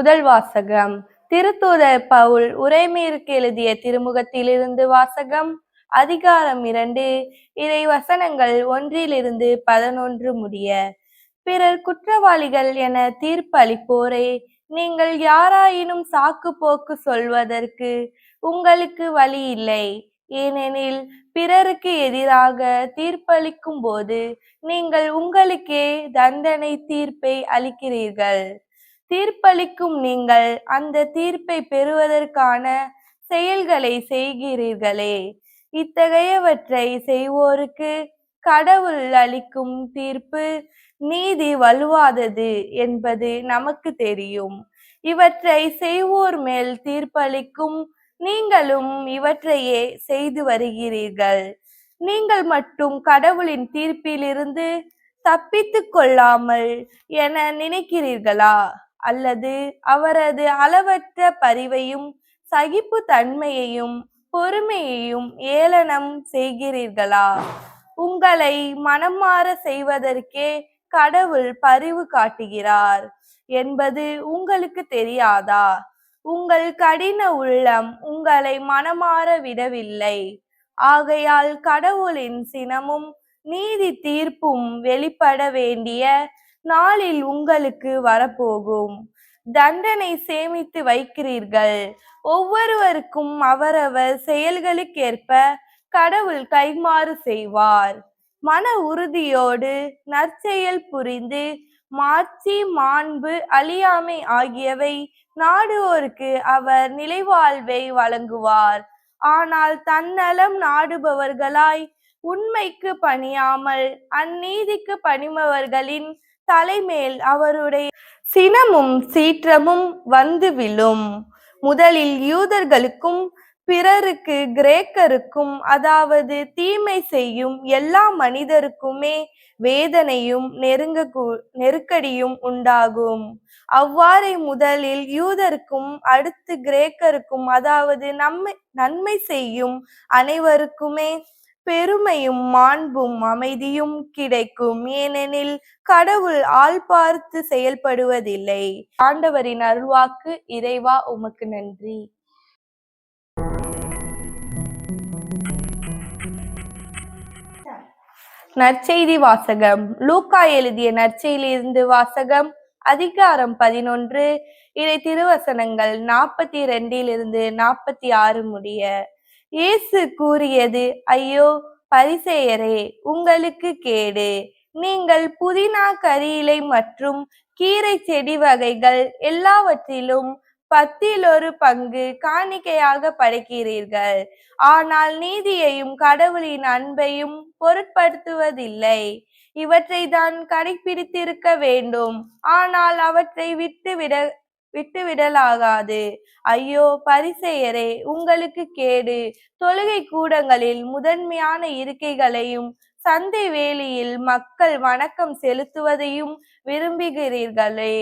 முதல் வாசகம் திருத்தூதர் பவுல் உரைமீருக்கு எழுதிய திருமுகத்திலிருந்து வாசகம். அதிகாரம் இரண்டு. இறை வசனங்கள் ஒன்றிலிருந்து பதினொன்று முடிய. பிறர் குற்றவாளிகள் என தீர்ப்பளிப்போரே நீங்கள் யாராயினும் சாக்கு போக்கு சொல்வதற்கு உங்களுக்கு வழி இல்லை. ஏனெனில் பிறருக்கு எதிராக தீர்ப்பளிக்கும் போது நீங்கள் உங்களுக்கே தண்டனை தீர்ப்பை அளிக்கிறீர்கள். தீர்ப்பளிக்கும் நீங்கள் அந்த தீர்ப்பை பெறுவதற்கான செயல்களை செய்கிறீர்களே. இத்தகையவற்றை செய்வோருக்கு கடவுள் அளிக்கும் தீர்ப்பு நீதி வலுவாதது என்பது நமக்கு தெரியும். இவற்றை செய்வோர் மேல் தீர்ப்பளிக்கும் நீங்களும் இவற்றையே செய்து வருகிறீர்கள். நீங்கள் மட்டும் கடவுளின் தீர்ப்பிலிருந்து தப்பித்து கொள்ளாமல் என நினைக்கிறீர்களா? அல்லது அவரது அளவற்ற பரிவையும் சகிப்பு தன்மையையும் பொறுமையையும் ஏளனம் செய்கிறீர்களா? உங்களை மனமாற செய்வதற்கே கடவுள் பரிவு காட்டுகிறார் என்பது உங்களுக்கு தெரியாதா? உங்கள் கடின உள்ளம் உங்களை மனமாற விடவில்லை. ஆகையால் கடவுளின் சினமும் நீதி தீர்ப்பும் வெளிப்பட வேண்டிய நாளில் உங்களுக்கு வரப்போகும். தண்டனை சேமித்து வைக்கிறீர்கள். ஒவ்வொருவருக்கும் அவரவர் செயல்களுக்கேற்ப கடவுள் கைமாறு செய்வார். மன உறுதியோடு நற்செயல் புரிந்து மாட்சி மாண்பு அழியாமை ஆகியவை நாடுவோருக்கு அவர் நிலைவாழ்வை வழங்குவார். ஆனால் தன்னலம் நாடுபவர்களாய் உண்மைக்கு பணியாமல் அந்நீதிக்கு பணிபவர்களின் தலைமேல் அவருடைய சினமும் சீற்றமும் வந்து விழும். முதலில் யூதர்களுக்கும் பிறருக்கு கிரேக்கருக்கும் அதாவது தீமை செய்யும் எல்லா மனிதருக்குமே வேதனையும் நெருங்க நெருக்கடியும் உண்டாகும். அவ்வாறே முதலில் யூதருக்கும் அடுத்து கிரேக்கருக்கும் அதாவது நம்மை நன்மை செய்யும் அனைவருக்குமே பெருமையும் மாண்பும் அமைதியும் கிடைக்கும். ஏனெனில் கடவுள் ஆள் பார்த்து செயல்படுவதில்லை. ஆண்டவரின் அருள்வாக்கு இறைவா உமக்கு நன்றி. நற்செய்தி வாசகம். லூக்கா எழுதிய நற்செய்தியிலிருந்து வாசகம் அதிகாரம் பதினொன்று. இறை திருவசனங்கள் நாற்பத்தி ரெண்டிலிருந்து நாற்பத்தி ஆறு முடிய இயேசு கூறியது ஐயோ பரிசெயரே உங்களுக்கு கேடு. நீங்கள் புதினா கரியிலை மற்றும் கீரை செடி வகைகள் எல்லாவற்றிலும் பத்தில் ஒரு பங்கு காணிக்கையாக படைக்கிறீர்கள். ஆனால் நீதியையும் கடவுளின் அன்பையும் பொருட்படுத்துவதில்லை. இவற்றை தான் கடைபிடித்திருக்க வேண்டும். ஆனால் அவற்றை விட்டுவிட விட்டுவிடலாகாது. ஐயோ பரிசெயரே உங்களுக்கு கேடு. தொழுகை கூடங்களில் முதன்மையான இருக்கைகளையும் சந்தை வேலியில் மக்கள் வணக்கம் செலுத்துவதையும் விரும்புகிறீர்களே.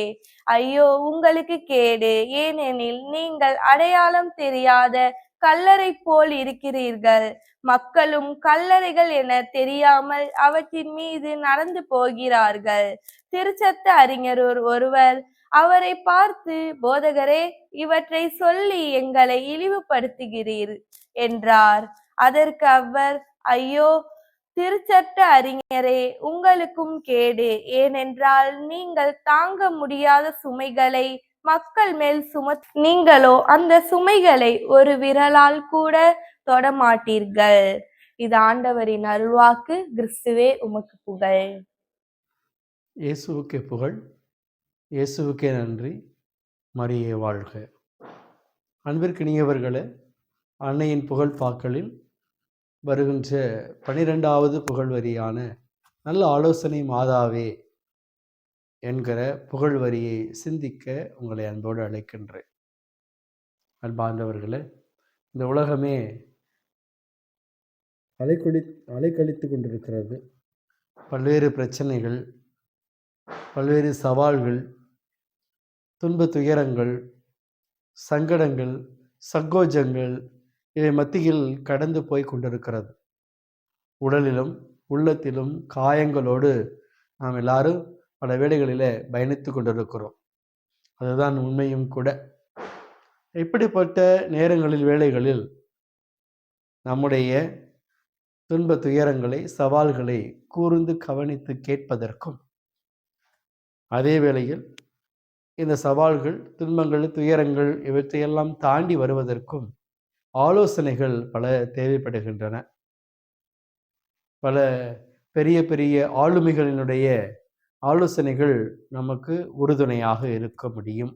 ஐயோ உங்களுக்கு கேடு. ஏனெனில் நீங்கள் அடையாளம் தெரியாத கல்லறை போல் இருக்கிறீர்கள். மக்களும் கல்லறைகள் என தெரியாமல் அவற்றின் மீது நடந்து போகிறார்கள். திருச்சத்து அறிஞர் ஒருவர் அவரை பார்த்து போதகரே இவற்றை சொல்லி எங்களை இழிவுபடுத்துகிறீர் என்றார். அதற்கு அவர் ஐயோ திருச்சட்ட அறிஞரே உங்களுக்கும் கேடு. ஏனென்றால் நீங்கள் தாங்க முடியாத சுமைகளை மக்கள் மேல் சும நீங்களோ அந்த சுமைகளை ஒரு விரலால் கூட தொடமாட்டீர்கள். இது ஆண்டவரின் அருள்வாக்கு. கிறிஸ்துவே உமக்கு புகழ். இயேசுவுக்கு புகழ். இயேசுவுக்கே நன்றி. மரியே வாழ்க. அன்பிற்கினியவர்களே அன்னையின் புகழ் பாக்களில் வருகின்ற பனிரெண்டாவது புகழ்வரியான நல்ல ஆலோசனை மாதாவே என்கிற புகழ் வரியை சிந்திக்க உங்களை அன்போடு அழைக்கின்றேன். அன்பார்ந்தவர்களே இந்த உலகமே அலைக்கொழி அலைக்கழித்து கொண்டிருக்கிறது. பல்வேறு பிரச்சனைகள் பல்வேறு சவால்கள் துன்ப துயரங்கள் சங்கடங்கள் சங்கோஜங்கள் இவை மத்தியில் கடந்து போய் கொண்டிருக்கிறது. உடலிலும் உள்ளத்திலும் காயங்களோடு நாம் எல்லாரும் பல வேளைகளில் பயணித்து கொண்டிருக்கிறோம். அதுதான் உண்மையும் கூட. இப்படிப்பட்ட நேரங்களில் வேலைகளில் நம்முடைய துன்ப துயரங்களை சவால்களை கூர்ந்து கவனித்து கேட்பதற்கும் அதே வேளையில் இந்த சவால்கள் துன்பங்கள் துயரங்கள் இவற்றையெல்லாம் தாண்டி வருவதற்கும் ஆலோசனைகள் பல தேவைப்படுகின்றன. பல பெரிய பெரிய ஆளுமைகளினுடைய ஆலோசனைகள் நமக்கு உறுதுணையாக இருக்க முடியும்.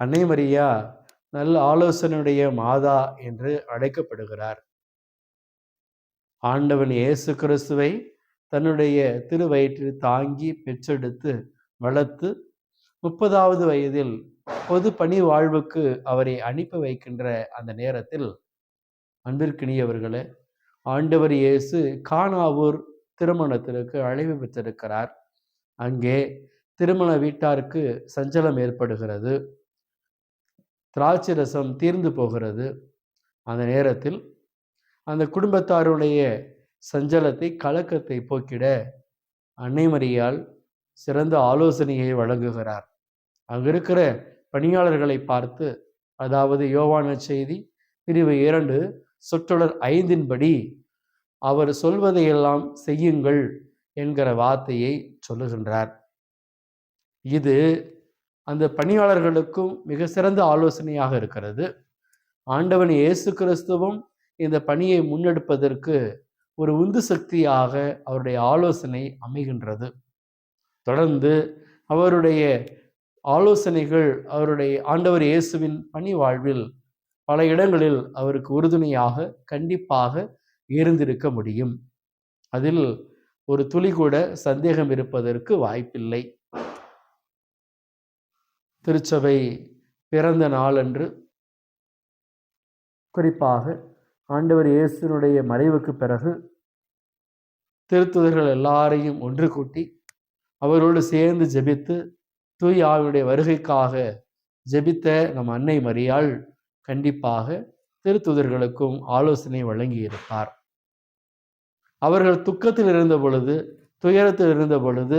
அன்னை மரியா நல்ல ஆலோசனையுடைய மாதா என்று அழைக்கப்படுகிறார். ஆண்டவன் இயேசு கிறிஸ்துவை தன்னுடைய திருவயிற்றில் தாங்கி பெற்றெடுத்து வளர்த்து முப்பதாவது வயதில் பொது பணி வாழ்வுக்கு அவரை அனுப்பி வைக்கின்ற அந்த நேரத்தில் அன்பிற்கினியவர்களே ஆண்டவர் இயேசு கானாவூர் திருமணத்திற்கு அழைவு பெற்றிருக்கிறார். அங்கே திருமண வீட்டாருக்கு சஞ்சலம் ஏற்படுகிறது. திராட்சை ரசம் தீர்ந்து போகிறது. அந்த நேரத்தில் அந்த குடும்பத்தாருடைய சஞ்சலத்தை கலக்கத்தை போக்கிட அன்னை மரியால் சிறந்த ஆலோசனையை வழங்குகிறார். அங்க இருக்கிற பணியாளர்களை பார்த்து அதாவது யோவான செய்தி பிரிவு இரண்டு சொற்றொடர் ஐந்தின்படி அவர் சொல்வதையெல்லாம் செய்யுங்கள் என்கிற வார்த்தையை சொல்லுகின்றார். இது அந்த பணியாளர்களுக்கும் மிக சிறந்த ஆலோசனையாக இருக்கிறது. ஆண்டவன் இயேசு கிறிஸ்துவும் இந்த பணியை முன்னெடுப்பதற்கு ஒரு உந்து சக்தியாக அவருடைய ஆலோசனை அமைகின்றது. தொடர்ந்து அவருடைய ஆலோசனைகள் அவருடைய ஆண்டவர் இயேசுவின் பணி வாழ்வில் பல இடங்களில் அவருக்கு உறுதுணையாக கண்டிப்பாக இருந்திருக்க முடியும். அதில் ஒரு துளி கூட சந்தேகம் இருப்பதற்கு வாய்ப்பில்லை. திருச்சபை பிறந்த நாளன்று குறிப்பாக ஆண்டவர் இயேசுனுடைய மறைவுக்கு பிறகு திருத்துதர்கள் எல்லாரையும் ஒன்று கூட்டி அவரோடு சேர்ந்து ஜெபித்து தூய் ஆவினுடைய வருகைக்காக ஜெபித்த நம் அன்னை மரியாள் கண்டிப்பாக திருத்துதர்களுக்கும் ஆலோசனை வழங்கியிருப்பார். அவர்கள் துக்கத்தில் இருந்த பொழுது துயரத்தில் இருந்த பொழுது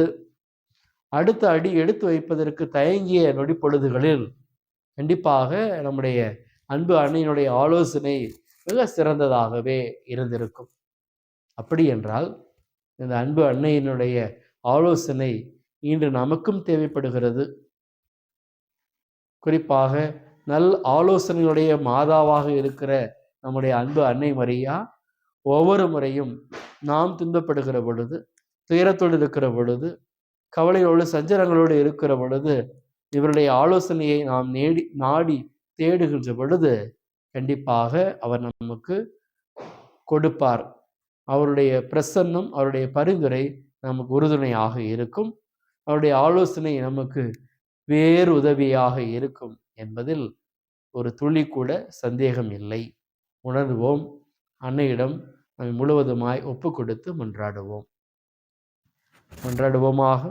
அடுத்த அடி எடுத்து வைப்பதற்கு தயங்கிய நொடி பொழுதுகளில் கண்டிப்பாக நம்முடைய அன்பு அன்னையினுடைய ஆலோசனை மிக சிறந்ததாகவே இருந்திருக்கும். அப்படி என்றால் இந்த அன்பு அன்னையினுடைய ஆலோசனை இன்று நமக்கும் தேவைப்படுகிறது. குறிப்பாக நல் ஆலோசனையுடைய மாதாவாக இருக்கிற நம்முடைய அன்பு அன்னை மரியா ஒவ்வொரு முறையும் நாம் துன்பப்படுகிற பொழுது துயரத்தோடு இருக்கிற பொழுது கவலையோடு சஞ்சலங்களோடு இருக்கிற பொழுது இவருடைய ஆலோசனையை நாம் நேடி நாடி தேடுகின்ற பொழுது கண்டிப்பாக அவர் நமக்கு கொடுப்பார். அவருடைய பிரசன்னம் அவருடைய பரிந்துரை நமக்கு உறுதுணையாக இருக்கும். அவருடைய ஆலோசனை நமக்கு வேறு உதவியாக இருக்கும் என்பதில் ஒரு துளி கூட சந்தேகம் இல்லை. உணர்வோம். அன்னையிடம் நம்மை முழுவதுமாய் ஒப்பு கொடுத்து மன்றாடுவோம். மன்றாடுவோமாக.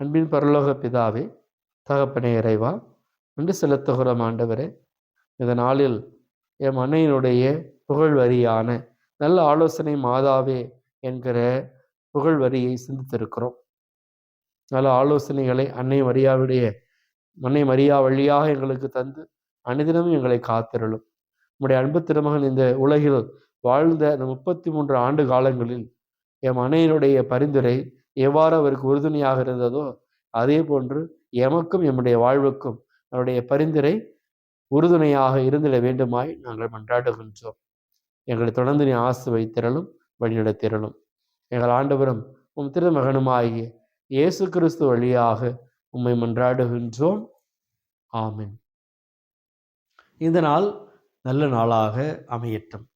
அன்பின் பரலோக பிதாவே தகப்பனே இறைவா நன்றி செலுத்துகிறோம் ஆண்டவரே. இந்த நாளில் எம் அன்னையினுடைய புகழ் வரியான நல்ல ஆலோசனை மாதாவே என்கிற புகழ் வரியை சிந்தித்திருக்கிறோம். நல்ல ஆலோசனைகளை அன்னை மரியாவுடைய அன்னை மரியா வழியாக எங்களுக்கு தந்து அனுதினமும் எங்களை காத்திரலும் நம்முடைய அன்பு திருமகன் இந்த உலகில் வாழ்ந்த இந்த முப்பத்தி மூன்று ஆண்டு காலங்களில் என் அன்னையினுடைய பரிந்துரை எவ்வாறு அவருக்கு உறுதுணையாக இருந்ததோ அதே போன்று எமக்கும் எம்முடைய வாழ்வுக்கும் அவருடைய பரிந்துரை உறுதுணையாக இருந்திட வேண்டுமாய் நாங்கள் மன்றாடுகின்றோம். எங்களை தொடர்ந்து நீ ஆசு வைத்திரலும் வழிநடத்திரலும் எங்கள் ஆண்டவரும் உம் திருமகனுமாகிய இயேசு கிறிஸ்து வழியாக உம்மை மன்றாடுகின்றோம். ஆமின். இந்த நாள் நல்ல நாளாக அமையட்டும்.